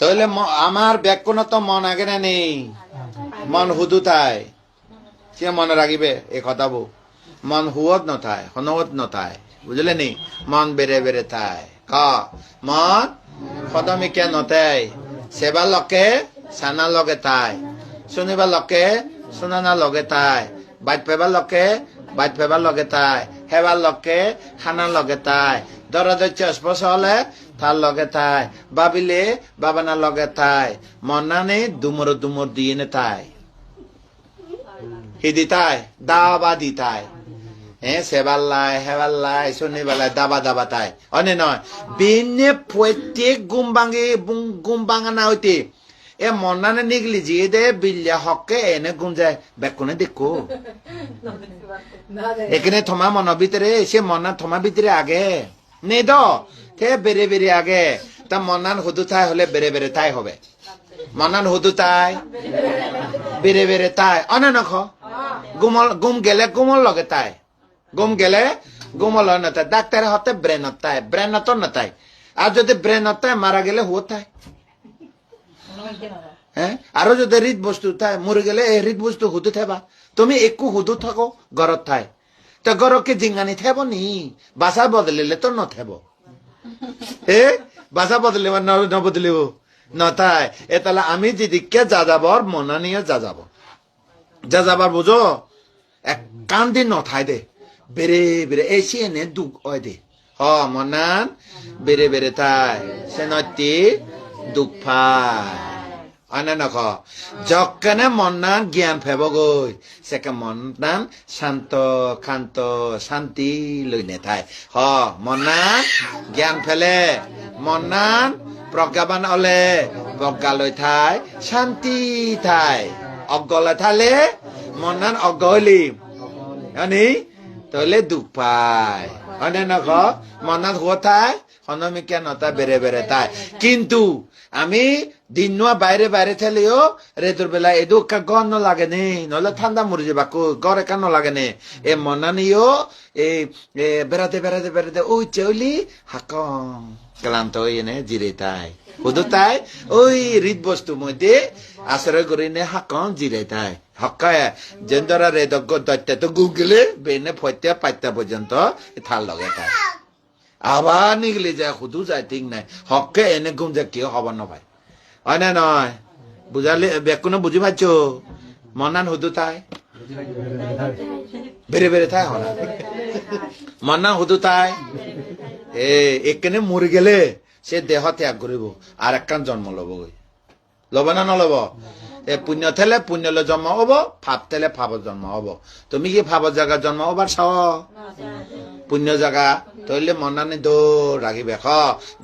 তাহলে আমার ব্যাকুণ তো মন আগে না নেই। মন হুদু থায় সে মনে রাখিবে? এ কথা বউ। মন হুয়ত নথায় হনৱত নথায় বুঝলে নি? মন বেড়ে বেড়ে থায় ক? মন সদমিকে নথায় সেবা লকে সানা লগে তাই। শুনিবা লকে শুনানা লগে তাই। বাইট পেবা লকে বাইট পেবা লগে তাই। হেবার লকে খানা লগে তাই। দরদচ্ছে স্পর্শ হলে তার লগে তাই। বাবিলে বাবানা লগে তাই। মনানে দুমর দুমর দিয়ে নে তাই। হি দিতাই দাবা দিতাই হ্যাঁ সেবাল্লাই হেবাল্লাই শনিবালাই দাবা দাবা তাই। অনে নয় বিনে প্রত্যেক গুম ভাঙি গুম ভাঙা না হইতে। এ মনানে নিগলি জিয়ে দে বিল্লে হকে এনে গুম যায়। বেকুনে দেখো। এখানে থমা মন ভিতরে সে মনা থমা ভিতরে আগে। নেই দ। তে বেড়ে বেড়ে আগে? তা মনান হুদু তাই হলে বেড়ে বেড়ে তাই হবে। মনান হুদু তাই। বেড়ে বেড়ে তাই অনে নখ গুমল, গুম গেলে গুমল লগে তাই। গুম গেলে গুমল হয় না তাই। ডাক্তারে হতে ব্রেন তাই। ব্রেন তো না তাই। আর যদি ব্রেন তাই, মারা গেলে হুও তাই। হ্যাঁ? আরও যদি হৃদ বস্তু তাই, মরে গেলে এই হৃদ বস্তু হুদু থাকবা তুমি একটু হুদু থাকো, ঘরত থাই। তো ঘরকে জিঙ্গানি থাকব নি? বাসা বদলিলে তো নথাব এ? বাসা বদলিব? নবদলিব নথাই এ তাহলে আমি যেদিকে যা যাবর মনা নিয়ে যা যাব যা যাবার বুঝো? এক কান দিন নথাই দে। বেড়ে বেড়ে এসে এনে দুঃখ হয় দে। হ, মনান। বেড়ে বেড়ে তাই। সে নতি দুঃখ পায় অনে নখ। যকেনে মনান জ্ঞান ফেব গৈ সেকে মনান শান্ত শান্ত শান্তি লৈ নেথায়। হ মনান জ্ঞান ফেলে। মনান প্ৰজ্ঞাবান হলে প্ৰজ্ঞা লৈ ঠাই শান্তি ঠাই অজ্ঞলে থালে মনান অজ্ঞ হলি। আনি তলে দুখ পায়। অনে নখ? মনান হুয়া ঠাই হনমিকা নতা বেড়ে বেড়ে তাই কিন্তু আমি দিন নোয়া বাইরে বাইরে থেলেও রেদুর বেলা এদু কা গর ন লাগে নে নলে ঠান্ডা মরে যাবা কো গরে কান লাগে নে। এ মনানিও এ এ, বেড়াতে বেড়াতে বেড়াতে, ওই চলি হাকম ক্লান্ত হয়ে নে, জিরে তাই। হুদু তাই, ওই হৃদ বস্তু মধ্যে আশ্রয় করে নে হাকম জিরে তাই। হকায় যেন্দরা রে দগ্গ দৈত্য তো গুগলে বেনে ফত্যা পাত্যা পর্যন্ত থাল লগে তাই। আবার নিগলে যায় শুধু যায়, ঠিক নাই। হকে এনে ঘুম যায়, কিয় হব নপায়? হয় না নয় বুঝালে বেকুনে বুঝি পাচ্ছ মনান হুদু তাই? বেড়ে বেড়ে তাই হনা মনান হুদু তাই? এ এখানে মরে গেলে সে দেহ ত্যাগ করিব আর একখান জন্ম লব লব না নলব? এ, পুণ্য থেলে পুণ্যলে জন্ম হব ফাপ থেলে ফাপত জন্ম হব। তুমি কি ফাপত জায়গা জন্ম হবার চাও পুণ্য জাগা। তৈলে মনানি দৌড় রাখিবে হ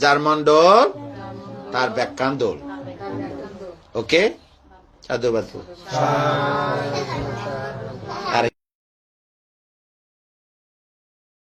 যার মন দৌড় তার ব্যাখ্যান দৌড় ওকে সাধুবাদ আর